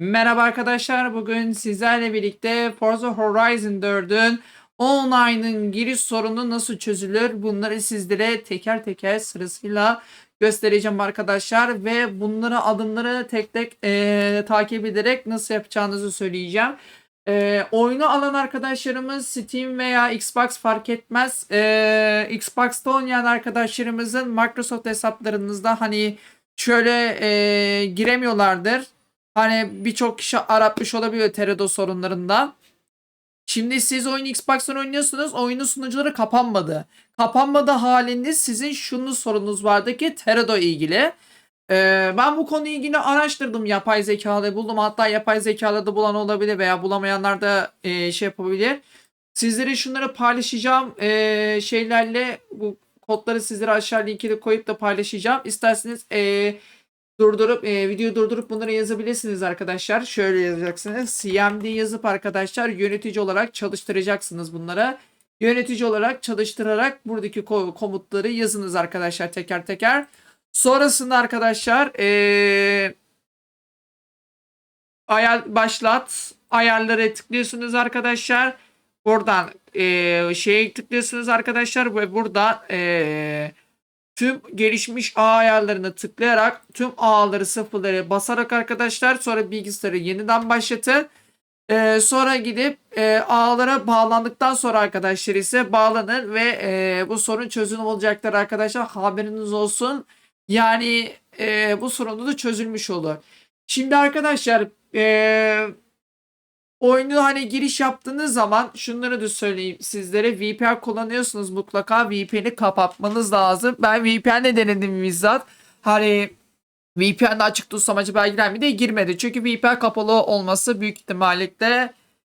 Merhaba arkadaşlar. Bugün sizlerle birlikte Forza Horizon 4'ün online'ın giriş sorunu nasıl çözülür? Bunları sizlere teker teker sırasıyla göstereceğim arkadaşlar ve bunları adımları tek tek eee, takip ederek nasıl yapacağınızı söyleyeceğim. Eee, oyunu alan arkadaşlarımız Steam veya Xbox fark etmez. Eee Xbox'ta oynayan arkadaşlarımızın Microsoft hesaplarınızda hani şöyle eee, giremiyorlardır. Hani birçok kişi aratmış olabiliyor Teredo sorunlarından. Şimdi siz oyunu Xbox'tan oynuyorsunuz. Oyunun sunucuları kapanmadı. Kapanmadı halinde sizin şunun sorununuz vardı ki Teredo ilgili. Ee, ben bu konuyla ilgili araştırdım. Yapay zekalı buldum. Hatta yapay zekalı da bulan olabilir veya bulamayanlar da e, şey yapabilir. Sizlere şunları paylaşacağım e, şeylerle bu kodları sizlere aşağı linkine koyup da paylaşacağım. İsterseniz e, durdurup e, videoyu durdurup bunları yazabilirsiniz arkadaşlar. Şöyle yazacaksınız. CMD yazıp arkadaşlar yönetici olarak çalıştıracaksınız bunlara. Yönetici olarak çalıştırarak buradaki ko- komutları yazınız arkadaşlar teker teker. Sonrasında arkadaşlar e, ayar başlat ayarları tıklıyorsunuz arkadaşlar. Buradan e, şeye tıklıyorsunuz arkadaşlar ve burada e, tüm gelişmiş ağ ayarlarına tıklayarak tüm ağları sıfırları basarak arkadaşlar sonra bilgisayarı yeniden başlatın. Ee, sonra gidip e, ağlara bağlandıktan sonra arkadaşlar ise bağlanır ve e, bu sorun çözüm olacaktır arkadaşlar haberiniz olsun. Yani e, bu sorunu da çözülmüş olur. Şimdi arkadaşlar e, oyunu hani giriş yaptığınız zaman şunları da söyleyeyim sizlere VPN kullanıyorsunuz mutlaka VPN'i kapatmanız lazım. Ben VPN'le denedim bizzat. Hani VPN'de açık tutsam acaba girer mi diye girmedi. Çünkü VPN kapalı olması büyük ihtimalle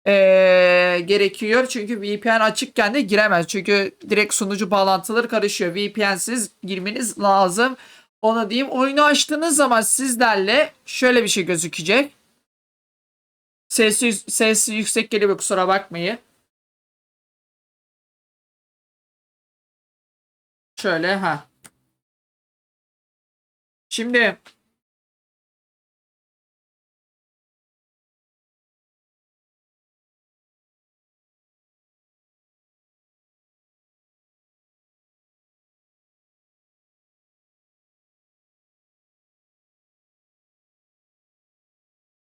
eee, gerekiyor. Çünkü VPN açıkken de giremez. Çünkü direkt sunucu bağlantıları karışıyor. VPN'siz girmeniz lazım. Onu diyeyim. Oyunu açtığınız zaman sizlerle şöyle bir şey gözükecek. Sesi, sesi yüksek geliyor kusura bakmayın. Şöyle ha. Şimdi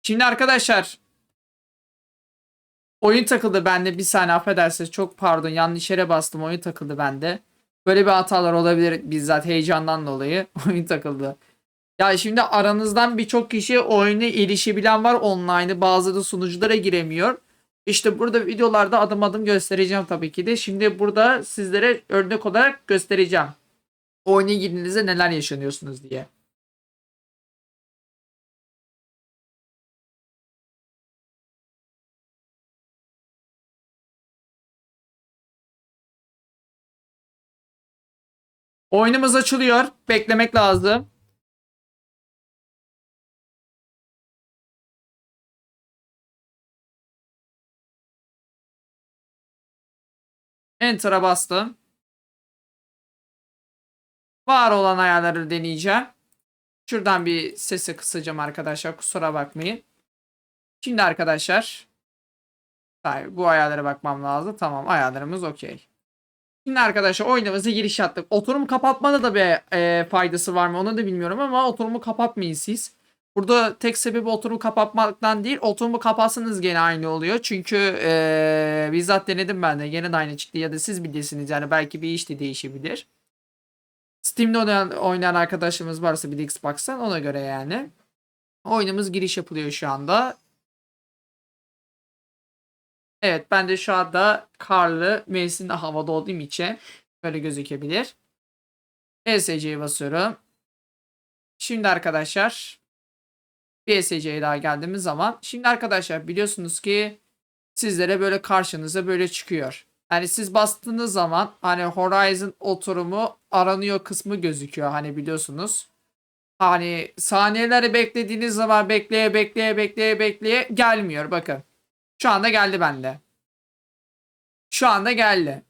Şimdi arkadaşlar oyun takıldı bende. Bir saniye affedersiniz. Çok pardon. Yanlış yere bastım. Oyun takıldı bende. Böyle bir hatalar olabilir bizzat heyecandan dolayı. Oyun takıldı. Ya şimdi aranızdan birçok kişi oyuna erişebilen var online'ı. Bazı da sunuculara giremiyor. İşte burada videolarda adım adım göstereceğim tabii ki de. Şimdi burada sizlere örnek olarak göstereceğim. Oyuna girdiğinizde neler yaşanıyorsunuz diye. Oyunumuz açılıyor. Beklemek lazım. Enter'a bastım. Var olan ayarları deneyeceğim. Şuradan bir sesi kısacağım arkadaşlar. Kusura bakmayın. Şimdi arkadaşlar. Hayır, bu ayarlara bakmam lazım. Tamam ayarlarımız okey. Şimdi arkadaşlar oyunumuza giriş yaptık. Oturum kapatmada da bir e, faydası var mı onu da bilmiyorum ama oturumu kapatmayın siz. Burada tek sebebi oturumu kapatmaktan değil oturumu kapatsanız gene aynı oluyor. Çünkü e, bizzat denedim ben de gene de aynı çıktı ya da siz bilirsiniz yani belki bir iş de değişebilir. Steam'de oynayan, oynayan arkadaşımız varsa bir de Xbox'tan ona göre yani. Oyunumuz giriş yapılıyor şu anda. Evet ben de şu anda karlı mevsimde havada olduğum için böyle gözükebilir. ESC'ye basıyorum. Şimdi arkadaşlar bir ESC'ye daha geldiğimiz zaman şimdi arkadaşlar biliyorsunuz ki sizlere böyle karşınıza böyle çıkıyor. Yani siz bastığınız zaman hani Horizon oturumu aranıyor kısmı gözüküyor hani biliyorsunuz. Hani saniyeleri beklediğiniz zaman bekleye bekleye bekleye bekleye gelmiyor bakın. Şu anda geldi bende. Şu anda geldi.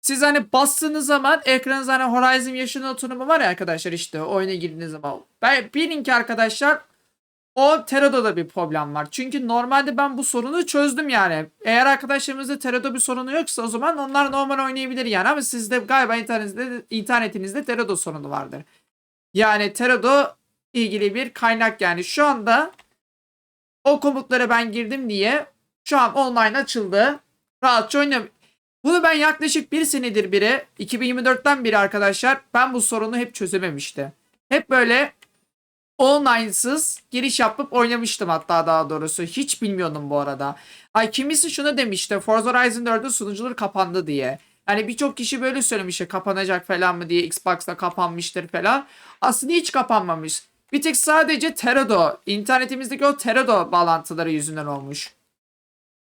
Siz hani bastığınız zaman ekranınızda hani Horizon yaşının oturumu var ya arkadaşlar işte oyuna girdiğiniz zaman. Ben bilin ki arkadaşlar O Teredo'da bir problem var. Çünkü normalde ben bu sorunu çözdüm yani. Eğer arkadaşlarımızda Teredo bir sorunu yoksa o zaman onlar normal oynayabilir yani. Ama sizde galiba internetinizde, internetinizde Teredo sorunu vardır. Yani Teredo ilgili bir kaynak yani. Şu anda o komutlara ben girdim diye şu an online açıldı. Rahatça oynayabilirim. Bunu ben yaklaşık bir senedir biri 2024'ten beri arkadaşlar ben bu sorunu hep çözememişti. Hep böyle online'sız giriş yapıp oynamıştım hatta daha doğrusu. Hiç bilmiyordum bu arada. Ay kimisi şunu demişti. Forza Horizon 4'ün sunucuları kapandı diye. Yani birçok kişi böyle söylemişti kapanacak falan mı diye Xbox'ta kapanmıştır falan. Aslında hiç kapanmamış. Bir tek sadece Teredo, internetimizdeki o Teredo bağlantıları yüzünden olmuş.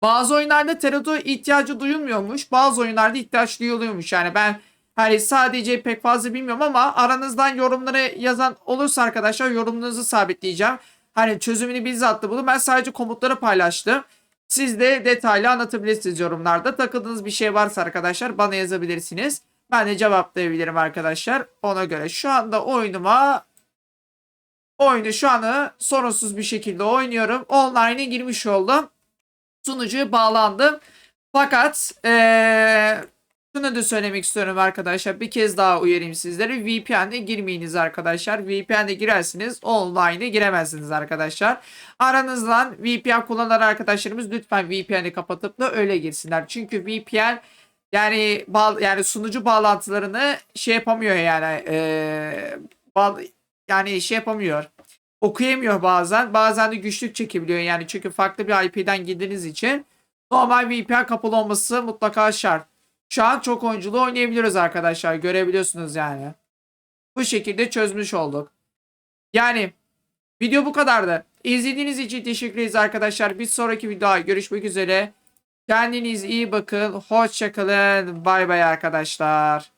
Bazı oyunlarda Teredo ihtiyacı duyulmuyormuş. Bazı oyunlarda ihtiyaç duyuluyormuş. Yani ben hani sadece pek fazla bilmiyorum ama aranızdan yorumları yazan olursa arkadaşlar yorumunuzu sabitleyeceğim. Hani çözümünü bizzat da bulun. Ben sadece komutları paylaştım. Siz de detaylı anlatabilirsiniz yorumlarda. Takıldığınız bir şey varsa arkadaşlar bana yazabilirsiniz. Ben de cevaplayabilirim arkadaşlar. Ona göre şu anda oyunuma oyunu şu anı sorunsuz bir şekilde oynuyorum. Online'e girmiş oldum. Sunucuya bağlandım. Fakat eee şunu da söylemek istiyorum arkadaşlar. Bir kez daha uyarayım sizlere. VPN'e girmeyiniz arkadaşlar. VPN'e girersiniz. Online'e giremezsiniz arkadaşlar. Aranızdan VPN kullanan arkadaşlarımız lütfen VPN'i kapatıp da öyle girsinler. Çünkü VPN yani bağ, yani sunucu bağlantılarını şey yapamıyor yani eee bağ- yani şey yapamıyor. Okuyamıyor bazen. Bazen de güçlük çekebiliyor yani çünkü farklı bir IP'den girdiğiniz için normal VPN kapalı olması mutlaka şart. Şu an çok oyunculu oynayabiliyoruz arkadaşlar. Görebiliyorsunuz yani. Bu şekilde çözmüş olduk. Yani video bu kadardı. İzlediğiniz için teşekkür ederiz arkadaşlar. Bir sonraki videoda görüşmek üzere. Kendiniz iyi bakın. Hoşçakalın. Bay bay arkadaşlar.